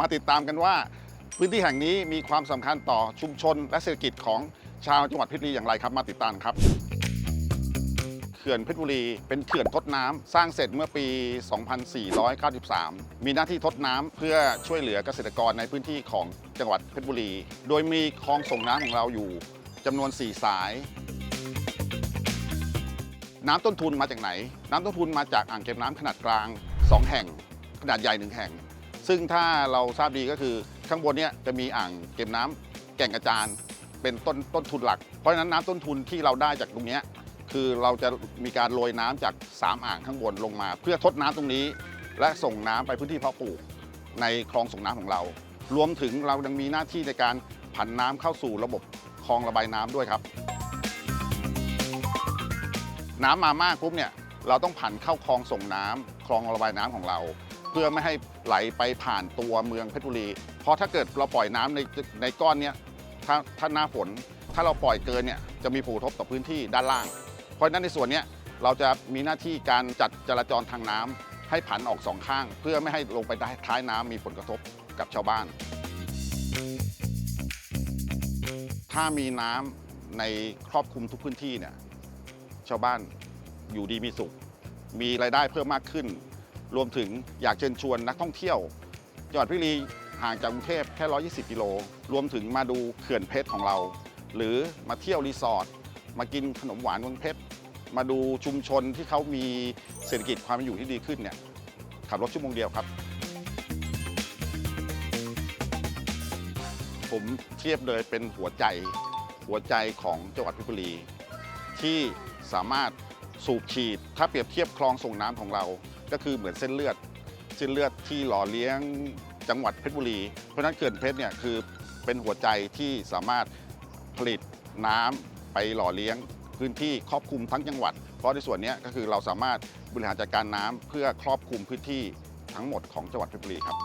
มาติดตามกันว่า พื้นที่แห่งนี้มีความสำคัญต่อชุมชน และเศรษฐกิจของชาวจังหวัดเพชรบุรีอย่างไรครับ มาติดตามครับเขื่อนเพชรบุรีเป็นเขื่อนทดน้ำสร้างเสร็จเมื่อปี 2493 มีหน้าที่ทดน้ำเพื่อช่วยเหลือเกษตรกรในพื้นที่ของจังหวัดเพชรบุรี โดยมีคลองส่งน้ำของเราอยู่จำนวน 4 สาย น้ำต้นทุนมาจากไหน น้ำต้นทุนมาจากอ่างเก็บน้ำขนาดกลาง 2 แห่ง ขนาดใหญ่ 1 แห่ง ซึ่งถ้าเราทราบดีก็คือข้างบนเนี่ยจะมีอ่างเก็บน้ำแก่งกระจานเป็นต้นต้นทุนหลัก เพราะฉะนั้นน้ำต้นทุนที่เราได้จากตรงนี้คือเราจะมีการโรยน้ำจาก 3 อ่างข้างบนลงมา เพื่อทดน้ำตรงนี้ และส่งน้ำไปพื้นที่เพาะปลูกในคลองส่งน้ำของเรา รวมถึงเรายังมีหน้าที่ในการผันน้ำเข้าสู่ระบบคลองระบายน้ำด้วยครับ น้ำมามากปุ๊บเนี่ย เราต้องผันเข้าคลองส่งน้ำคลองระบายน้ำของเรา เพื่อไม่ให้ไหลไปผ่านตัวเมืองเพชรบุรี เพราะถ้าเกิดเราปล่อยน้ำในในก้อนเนี้ยถ้าถ้าหน้าฝนถ้าเราปล่อยเกินเนี่ยจะมีผลกระทบต่อพื้นที่ด้านล่าง เพราะฉะนั้นในส่วนนี้เราจะมีหน้าที่การจัดจราจรทางน้ำให้ผันออกสองข้าง เพื่อไม่ให้ลงไปท้ายน้ำมีผลกระทบกับชาวบ้าน ถ้ามีน้ำในครอบคลุมทุกพื้นที่เนี่ยชาวบ้านอยู่ดีมีสุข มีรายได้เพิ่มมากขึ้น รวมถึงอยากเชิญชวนนักท่องเที่ยวจังหวัดพิรีห่างจากกรุงเทพแค่ 120 กิโล รวมถึงมาดูเขื่อนเพชรของเรา หรือมาเที่ยวรีสอร์ท มากินขนมหวานเมืองเพชร มาดูชุมชนที่เขามีเศรษฐกิจความเป็นอยู่ที่ดีขึ้นเนี่ย ขับรถชั่วโมงเดียวครับ ผมเทียบเลยเป็นหัวใจ หัวใจของจังหวัดเพชรบุรี ที่สามารถ สูบฉีด ถ้าเปรียบเทียบคลองส่งน้ำของเรา ก็คือเหมือนเส้นเลือด เส้นเลือดที่หล่อเลี้ยงจังหวัดเพชรบุรี เพราะฉะนั้นเขื่อนเพชรเนี่ยคือเป็นหัวใจที่สามารถผลิตน้ำไปหล่อเลี้ยงพื้นที่ครอบคลุมทั้งจังหวัด เพราะในส่วนนี้ก็คือเราสามารถบริหารจัดการน้ำเพื่อครอบคลุมพื้นที่ทั้งหมดของจังหวัดเพชรบุรีครับ